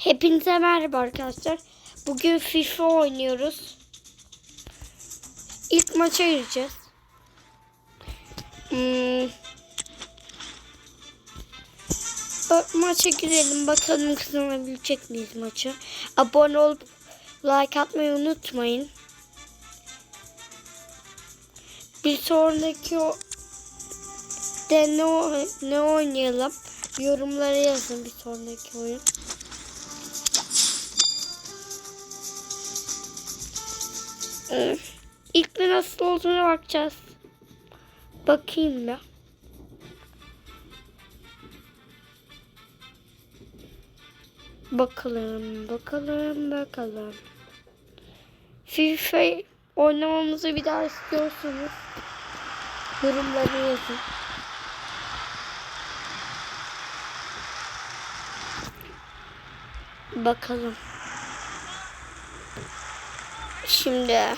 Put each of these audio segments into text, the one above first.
Hepinize merhaba arkadaşlar. Bugün FIFA oynuyoruz. İlk maça gireceğiz. Hmm. Maça girelim bakalım kazanabilecek miyiz maçı. Abone olup like atmayı unutmayın. Bir sonraki o de ne, ne oynayalım yorumlara yazın bir sonraki oyun. Ee, İlk bir nasıl olduğuna bakacağız. Bakayım da. Bakalım, bakalım, bakalım. FIFA oynamamızı bir daha istiyorsanız yorumlara yazın. Bakalım. Şimdi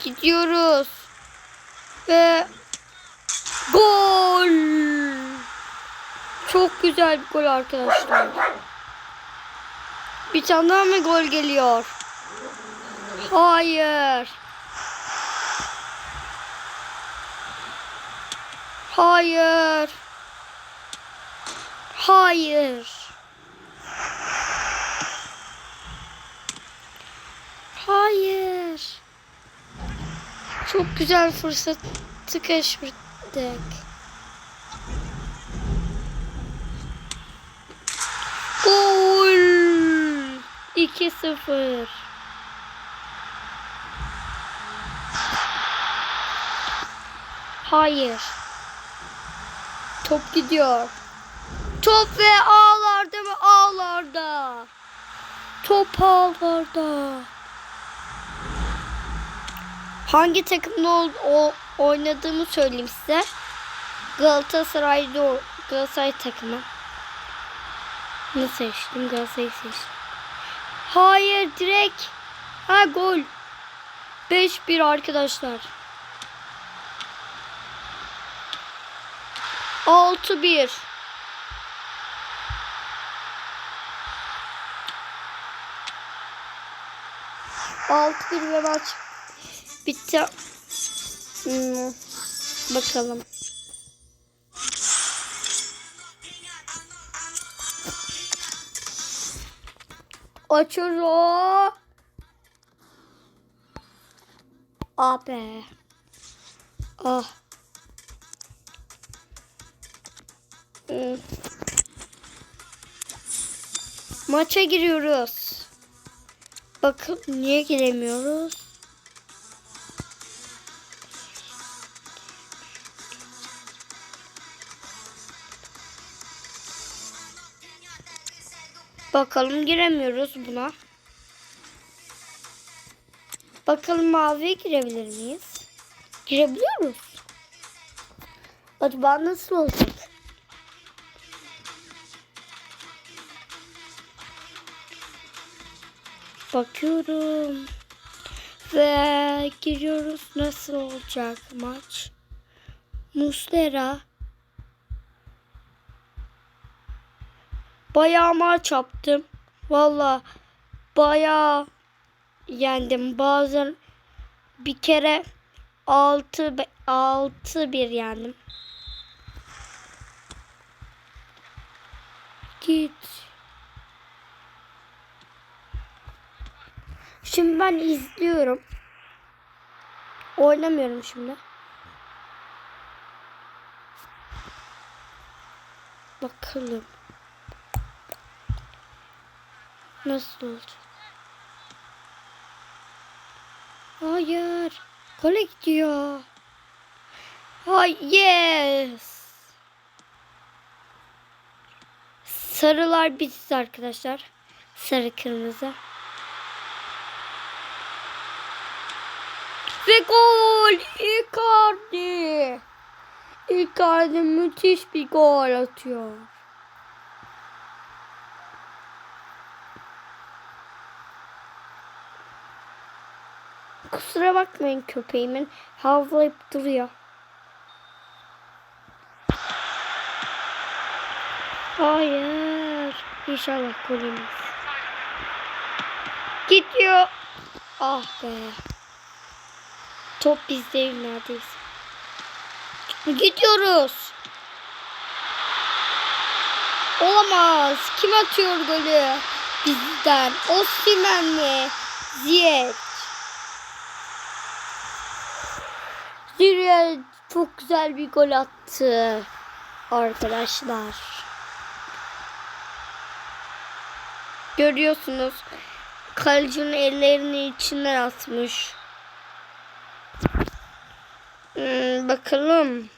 gidiyoruz. Ve gol. Çok güzel bir gol arkadaşlar. Bir tane daha mı gol geliyor? Hayır. Hayır. Hayır. Hayır. Çok güzel fırsatı kaçırdık. Gol. 2-0. Hayır. Top gidiyor. Top ve ağlarda ve ağlarda. Top ağlarda. Hangi takımda o, oynadığımı söyleyeyim size. Galatasaray'da Galatasaray takımı. Ne seçtim? Galatasaray'ı seçtim. Hayır direkt. Ha gol. 5-1 arkadaşlar. 6-1. Altı bir ve maç bitti. Hmm, bakalım. Açıyoruz o. Ah. Ah. Hmm. Maça giriyoruz. Bakın niye giremiyoruz? Bakalım giremiyoruz buna. Bakalım maviye girebilir miyiz? Girebiliyoruz. Acaba nasıl olacak? Bakıyorum. Ve giriyoruz. Nasıl olacak maç? Muslera. Bayağı maç yaptım. Valla bayağı yendim. Bazen bir kere 6 6 1 yendim. Git. Şimdi ben izliyorum. Oynamıyorum şimdi. Bakalım. Nasıl olacak? Hayır. Gole gidiyor. Hay yes. Sarılar biziz arkadaşlar. Sarı kırmızı. Ve gol! Icardi! Icardi müthiş bir gol atıyor. Kusura bakmayın köpeğimin havlayıp duruyor. Hayır. İnşallah golümüz. Gidiyor. Ah be. Top bizdeyim neredeyse. Gidiyoruz. Olamaz. Kim atıyor golü? Bizden. Osimhen mi? Ziyech. Ziyech çok güzel bir gol attı. Arkadaşlar. Görüyorsunuz. Kalecinin ellerini içinden atmış. Hmm, bakalım.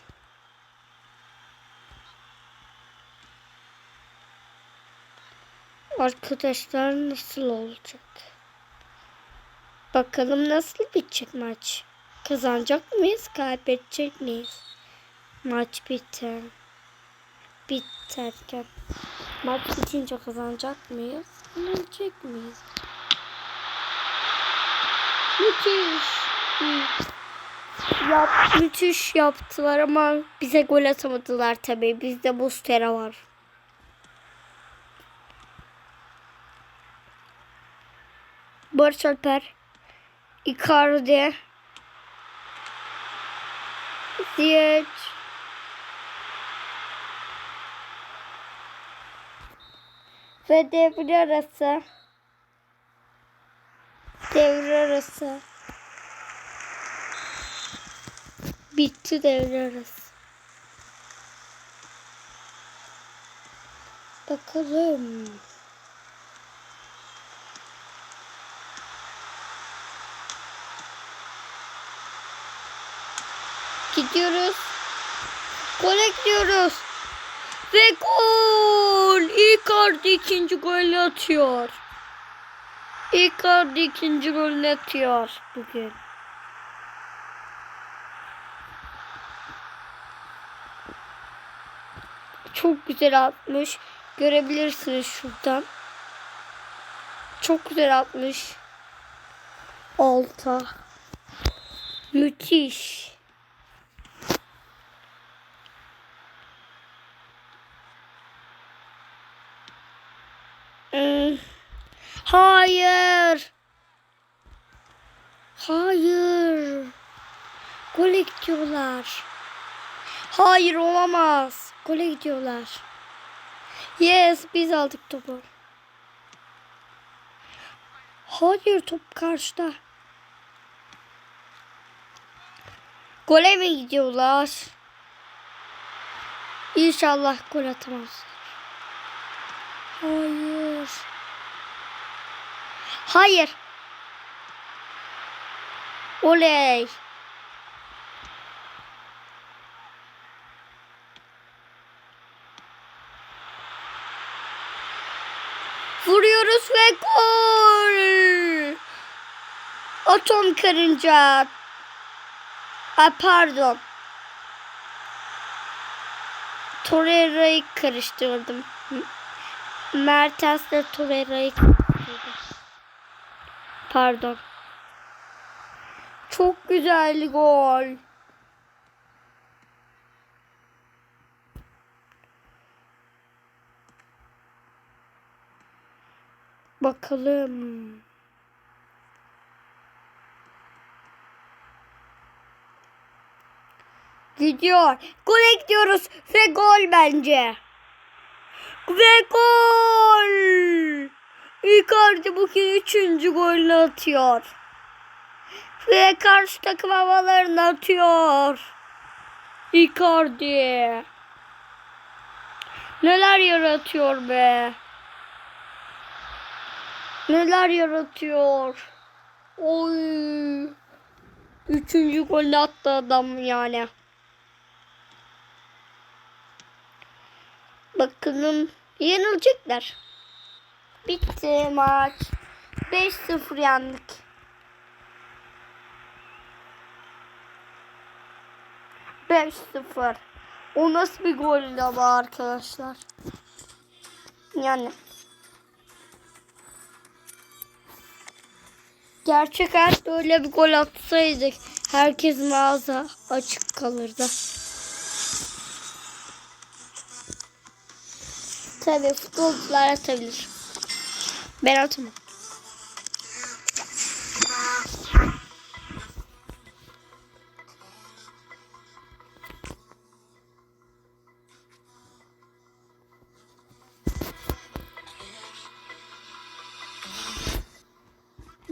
Arkadaşlar nasıl olacak? Bakalım nasıl bitecek maç? Kazanacak mıyız? Kaybedecek miyiz? Maç biter. Biterken. Maç bitince kazanacak mıyız? Yenecek miyiz? Müthiş. Yap, müthiş yaptılar ama bize gol atamadılar tabii. Bizde Mustera var. Barış Alper. Icardi. Ziyech. Ve devre arası. Devre arası. Bitti devre arası. Bakalım. Gidiyoruz. Gole gidiyoruz. Ve gol! Icardi ikinci golü atıyor. Icardi ikinci golünü atıyor bugün. Çok güzel atmış. Görebilirsiniz şuradan. Çok güzel atmış. Alta. Müthiş. Hmm. Hayır. Hayır. Gole gidiyorlar. Hayır olamaz. Gole gidiyorlar. Yes biz aldık topu. Hayır top karşıda. Gole mi gidiyorlar? İnşallah gol atamaz. Hayır. Hayır. Oley. Vuruyoruz ve gol. Atom karınca. Ha, pardon. Torreira'yı karıştırdım. Mertens'le Torreira'yı karıştırdım. Pardon. Çok güzel gol. Bakalım. Gidiyor. Gole gidiyoruz ve gol bence. Ve gol. Icardi bugün üçüncü golünü atıyor. Ve karşı takım havalarını atıyor. Icardi. Neler yaratıyor be. Neler yaratıyor. Oy. Üçüncü golü attı adam yani. Bakalım yenilecekler. Bitti maç. 5-0 yendik. Beş sıfır. O nasıl bir gol ama arkadaşlar. Yani. Gerçek hayatta öyle bir gol atsaydık herkes mağaza açık kalırdı. Tabii futbolcular atabilir. Ben altımı.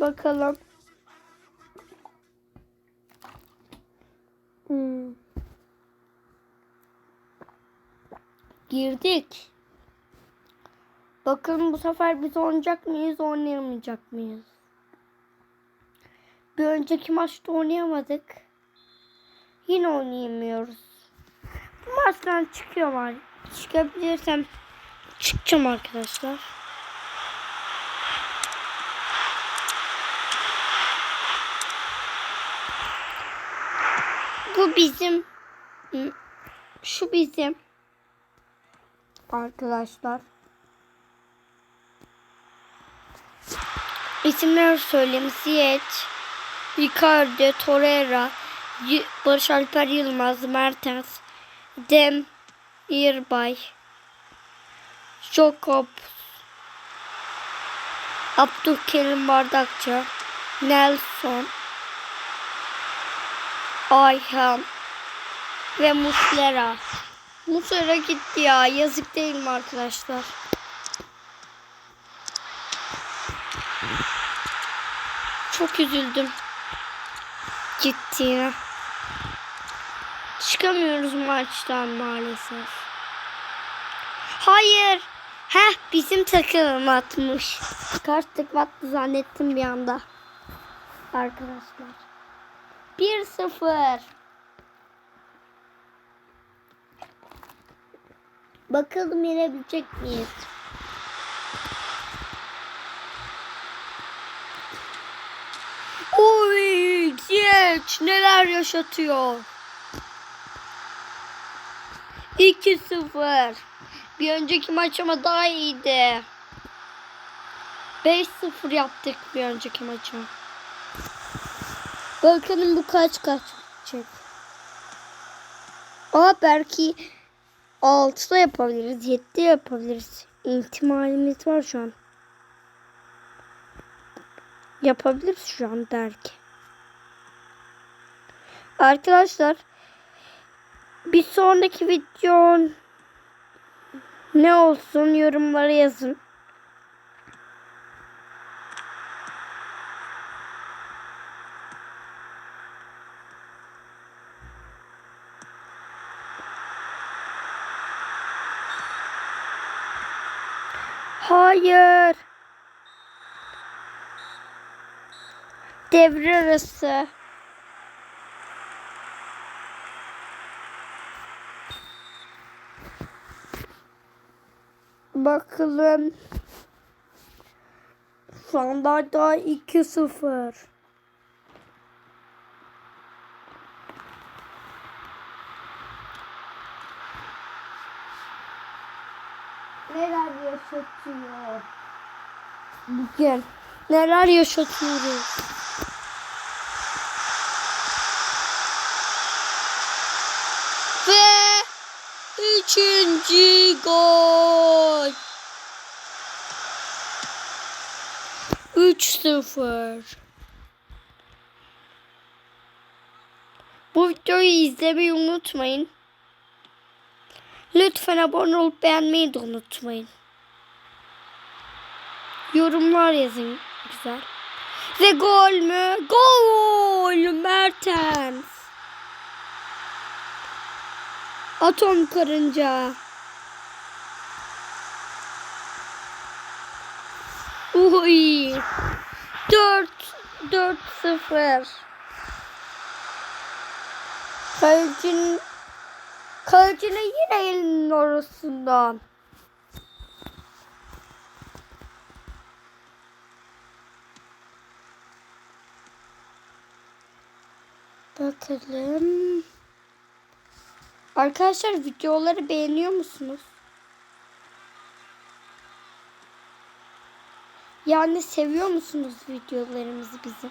Bakalım. Hmm. Girdik. Bakın bu sefer biz oynayacak mıyız, oynayamayacak mıyız? Bir önceki maçta oynayamadık. Yine oynayamıyoruz. Bu maçtan çıkıyorum var. Çıkabilirsem çıkacağım arkadaşlar. Bu bizim şu bizim arkadaşlar. İsimler söyleyeyim. Ziyech, Icardi, Torreira, Barış Alper Yılmaz, Mertens, Dem, İrbay, Jakob, Abdülkerim Bardakçı, Nelson, Ayhan ve Muslera. Muslera gitti ya. Yazık değil mi arkadaşlar? Çok üzüldüm. Gittiğine. Çıkamıyoruz maçtan maalesef. Hayır. Heh bizim takım atmış. Kaç takım attı zannettim bir anda. Arkadaşlar. 1-0. Bakalım yenebilecek miyiz? Oy, geç neler yaşatıyor. 2-0. Bir önceki maç ama daha iyiydi. 5-0 yaptık bir önceki maça. Bakalım bu kaç kaç çıkacak. Aa belki 6 da yapabiliriz. 7 de yapabiliriz. İhtimalimiz var şu an. Yapabiliriz şu an belki. Arkadaşlar bir sonraki video ne olsun yorumlara yazın. Hayır. Devre arası. Bakalım. Şu anda daha 2-0. Neler yaşatıyor? Bugün neler yaşatıyoruz? Ve üçüncü gol. 3-0. Bu videoyu izlemeyi unutmayın. Lütfen abone olup beğenmeyi de unutmayın. Yorumlar yazın güzel. Ve gol mü? Gol! Mertens. Atom karınca. Uy. 4 4 0. Kalecinin Kalecinin yine elinin orasından. Bakalım. Arkadaşlar videoları beğeniyor musunuz? Yani seviyor musunuz videolarımızı bizim?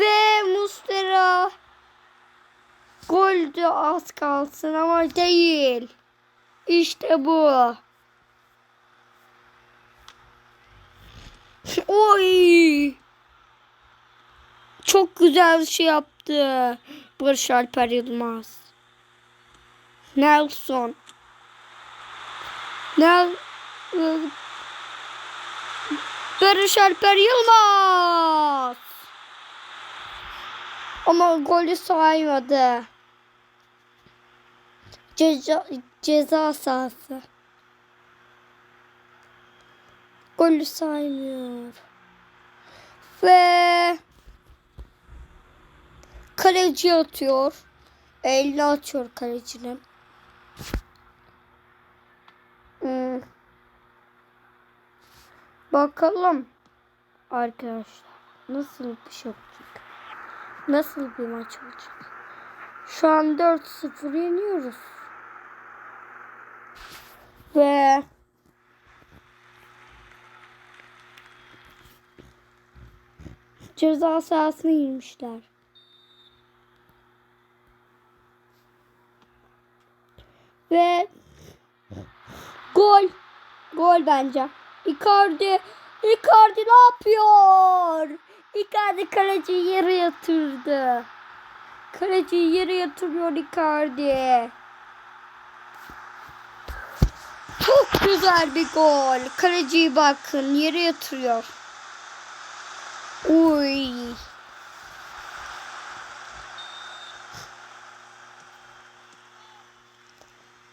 Ve Mustera Goldü az kalsın ama değil. İşte bu. Oy. Çok güzel bir şey yaptı. Barış Alper Yılmaz. Nelson. Nel Barış Alper Yılmaz. Ama golü saymadı. Ceza, ceza sahası. Golü saymıyor. Ve kaleci atıyor. Elini atıyor kalecinin. Bakalım arkadaşlar nasıl bir şey olacak. Nasıl bir maç olacak. Şu an 4-0 yeniyoruz. Ve ceza sahasına girmişler. Ve gol. Gol bence. Icardi. Icardi ne yapıyor? Icardi kaleciyi yere yatırdı. Kaleciyi yere yatırıyor Icardi. Çok güzel bir gol. Kaleciyi bakın yere yatırıyor. Uy.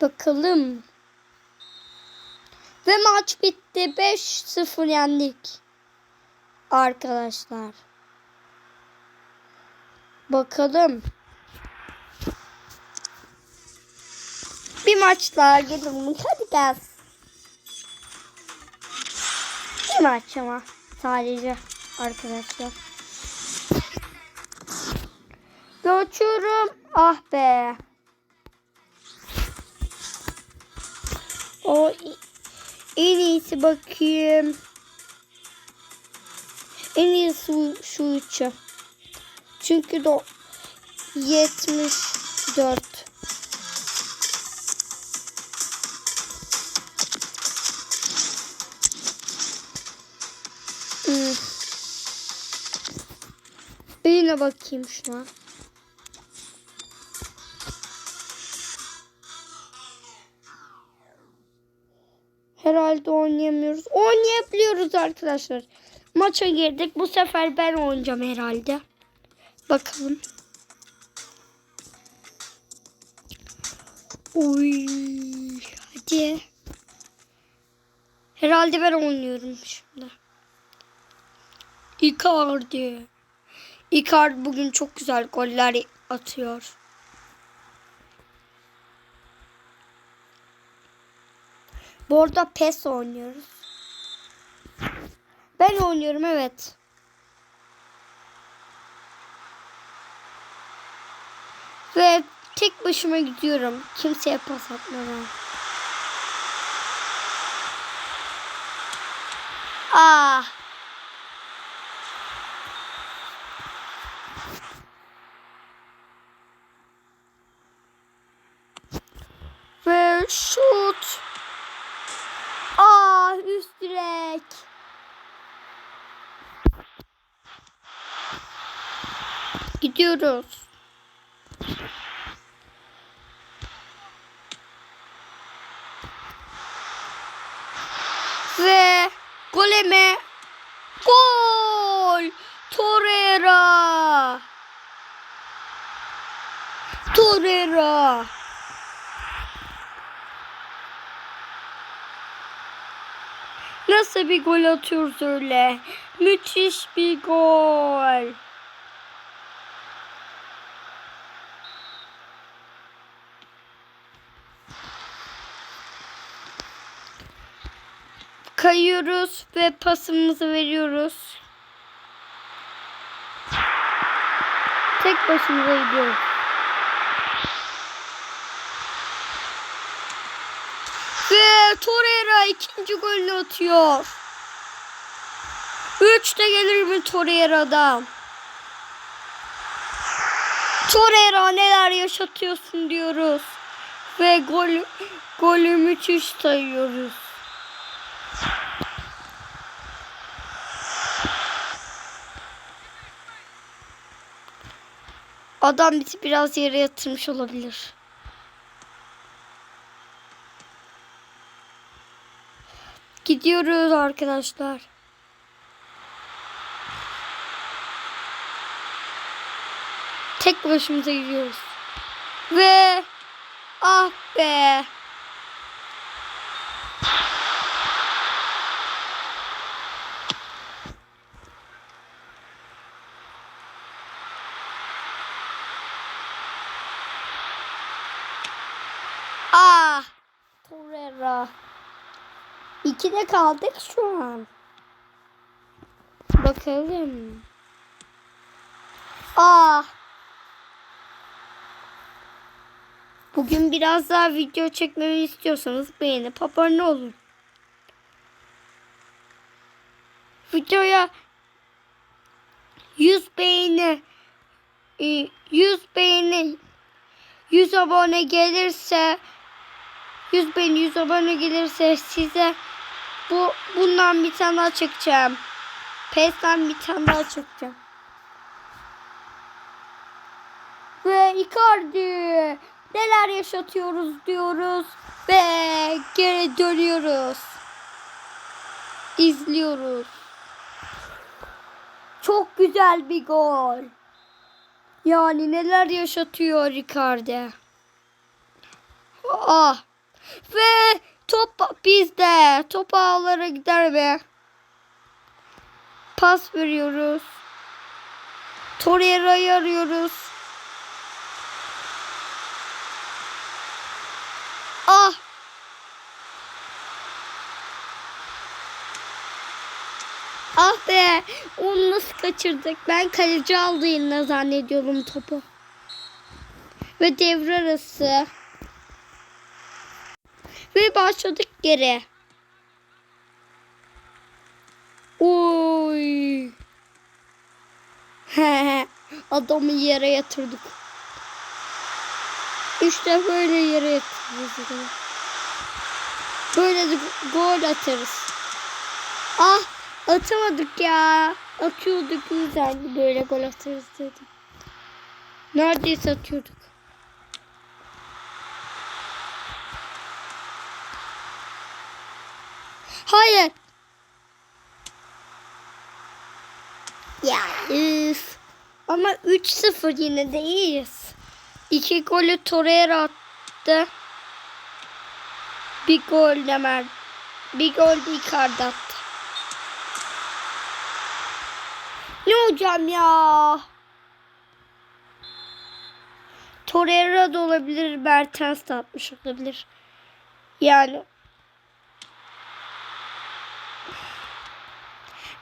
Bakalım. Ve maç bitti. 5-0 yendik. Arkadaşlar. Bakalım. Bir maç daha gelelim. Hadi gel. Bir maç ama sadece arkadaşlar. Geçiyorum. Ah be. O en iyisi bakayım. En iyisi şu üçü. Çünkü de 74. Hmm. Birine bakayım şuna. Herhalde oynayamıyoruz. Oynayabiliyoruz arkadaşlar. Maça girdik. Bu sefer ben oynayacağım herhalde. Bakalım. Uy, hadi. Herhalde ben oynuyorum şimdi. Icardi. Icardi bugün çok güzel goller atıyor. Bu arada PES oynuyoruz. Ben oynuyorum evet. Ve tek başıma gidiyorum. Kimseye pas atmadan. Ah. Ve şut. Ah üst direk. Gidiyoruz. Ve goleme gol Torreira Torreira Nasıl bir gol atıyoruz öyle? Müthiş bir gol. Kayıyoruz ve pasımızı veriyoruz. Tek başımıza gidiyoruz. Ve Torreira ikinci golünü atıyor. Üç de gelir mi Torreira'dan? Torreira neler yaşatıyorsun diyoruz. Ve gol, golü müthiş sayıyoruz. Adam bizi biraz yere yatırmış olabilir. Gidiyoruz arkadaşlar. Tek başımıza gidiyoruz. Ve ah be. 2'de kaldık şu an. Bakalım. Ah. Bugün biraz daha video çekmemi istiyorsanız beğenip abone olun. Videoya 100 beğeni e, 100 beğeni 100 abone gelirse 100 beğeni 100 abone gelirse size bu bundan bir tane daha çekeceğim. PES'ten bir tane daha çekeceğim. Ve Icardi neler yaşatıyoruz diyoruz ve geri dönüyoruz. İzliyoruz. Çok güzel bir gol. Yani neler yaşatıyor Icardi. Ah. Ve top bizde. Top ağlara gider ve pas veriyoruz. Torreira'yı arıyoruz. Ah. Ah be. Onu nasıl kaçırdık? Ben kaleci aldığını zannediyorum topu. Ve devre arası. Ve başladık geri. Oy. Adamı yere yatırdık. İşte böyle yere yatırırız. Böyle de gol atarız. Ah atamadık ya. Atıyorduk güzeldi böyle gol atarız dedim. Neredeyse atıyorduk. Hayır. Ya üf. Ama 3-0 yine de iyiyiz. İki golü Torreira attı. Bir gol de Mer. Bir gol de Icardi attı. Ne hocam ya? Torreira da olabilir, Mertens de atmış olabilir. Yani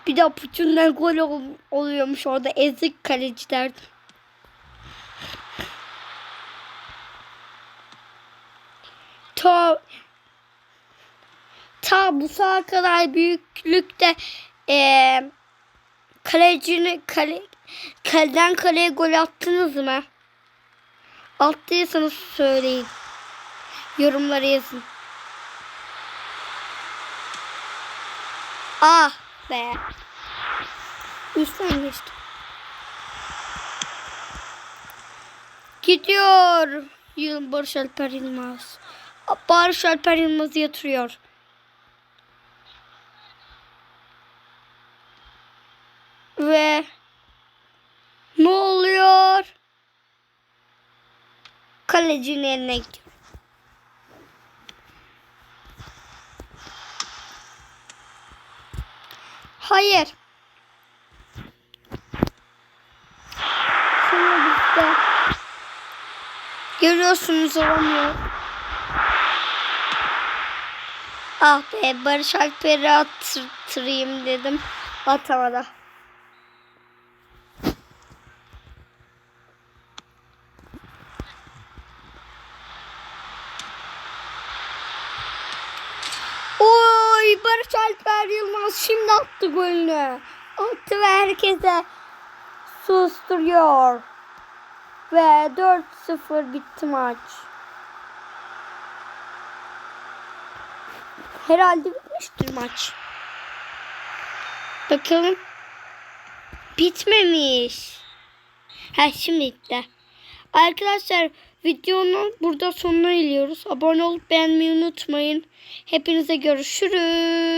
Bir de Puçun'dan gol ol- oluyormuş orada ezik kaleciler. Ta ta bu sağa kadar büyüklükte eee kalecini kale, kaleden kaleye gol attınız mı? Attıysanız söyleyin. Yorumlara yazın. Ah be. Üstten geçtim. Gidiyor. Yıl Barış Alper Yılmaz. Barış Alper Yılmaz'ı yatırıyor. Ve ne oluyor? Kalecinin eline gidiyor. Hayır. Sonra gitti. Görüyorsunuz olamıyor. Ah be Barış Alper'i attırayım dedim. Atamadı. Oy Barış Alper Yılmaz şimdi attı golünü. Attı ve herkese susturuyor. Ve 4-0 bitti maç. Herhalde bitmiştir maç. Bakalım. Bitmemiş. Ha şimdi bitti. Arkadaşlar videonun burada sonuna geliyoruz. Abone olup beğenmeyi unutmayın. Hepinize görüşürüz.